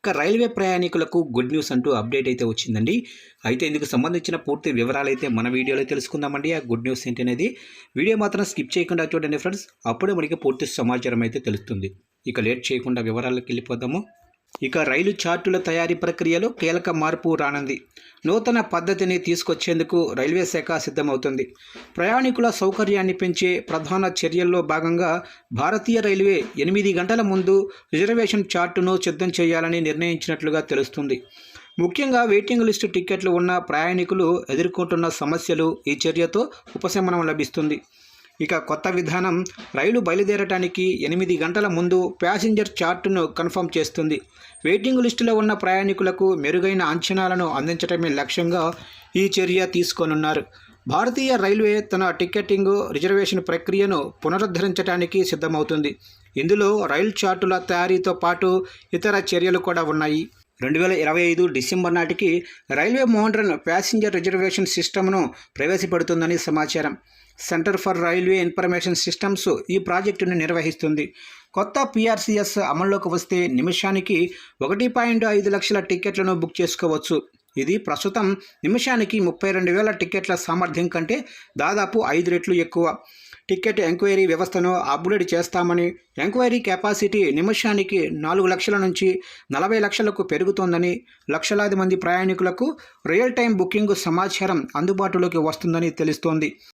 ఇక రైల్వే ప్రయాణికులకు good news అంటూ అప్డేట్ అయితే వచ్చిందండి. అయితే ఇందుకు సంబంధించిన పూర్తి వివరాలు అయితే మన వీడియోలో తెలుసుకుందామండి. ఆ గుడ్ న్యూస్ ఏంటి అనేది వీడియో మాత్రం స్కిప్ చేయకుండా చూడండి ఫ్రెండ్స్. అప్పుడే మనకి పూర్తి సమాచారం అయితే తెలుస్తుంది. ఇక లేట్ చేయకుండా వివరాలకు వెళ్ళిపోదాము. ఇక రైలు చార్టుల తయారీ ప్రక్రియలో కీలక మార్పు రానుంది. నూతన పద్ధతిని తీసుకొచ్చేందుకు రైల్వే శాఖ సిద్ధమవుతుంది. ప్రయాణికుల సౌకర్యాన్ని పెంచే ప్రధాన చర్యల్లో భాగంగా భారతీయ రైల్వే ఎనిమిది గంటల ముందు రిజర్వేషన్ చార్టును సిద్ధం చేయాలని నిర్ణయించినట్లుగా తెలుస్తుంది. ముఖ్యంగా వెయిటింగ్ లిస్టు టిక్కెట్లు ఉన్న ప్రయాణికులు ఎదుర్కొంటున్న సమస్యలు ఈ చర్యతో ఉపశమనం లభిస్తుంది. ఇక కొత్త విధానం రైలు బయలుదేరటానికి ఎనిమిది గంటల ముందు ప్యాసింజర్ చార్టును కన్ఫర్మ్ చేస్తుంది. వెయిటింగ్ లిస్టులో ఉన్న ప్రయాణికులకు మెరుగైన అంచనాలను అందించడమే లక్ష్యంగా ఈ చర్య తీసుకోనున్నారు. భారతీయ రైల్వే తన టికెటింగ్ రిజర్వేషన్ ప్రక్రియను పునరుద్ధరించడానికి సిద్ధమవుతుంది. ఇందులో రైలు చార్టుల తయారీతో పాటు ఇతర చర్యలు కూడా ఉన్నాయి. రెండు వేల ఇరవై ఐదు డిసెంబర్ నాటికి రైల్వే మోడ్రన్ ప్యాసింజర్ రిజర్వేషన్ సిస్టమ్ను ప్రవేశపెడుతుందని సమాచారం. Centre for railway information systems ఈ ప్రాజెక్టును నిర్వహిస్తుంది. కొత్త పీఆర్సీఎస్ అమల్లోకి వస్తే నిమిషానికి ఒకటి పాయింట్ ఐదు లక్షల టికెట్లను బుక్ చేసుకోవచ్చు. ఇది ప్రస్తుతం నిమిషానికి ముప్పై రెండు వేల టికెట్ల సామర్థ్యం కంటే దాదాపు ఐదు రెట్లు ఎక్కువ. టికెట్ ఎంక్వైరీ వ్యవస్థను అప్గ్రేడ్ చేస్తామని ఎంక్వైరీ కెపాసిటీ నిమిషానికి నాలుగు లక్షల నుంచి నలభై లక్షలకు పెరుగుతోందని లక్షలాది మంది ప్రయాణికులకు రియల్ టైం బుకింగ్ సమాచారం అందుబాటులోకి వస్తుందని తెలుస్తోంది.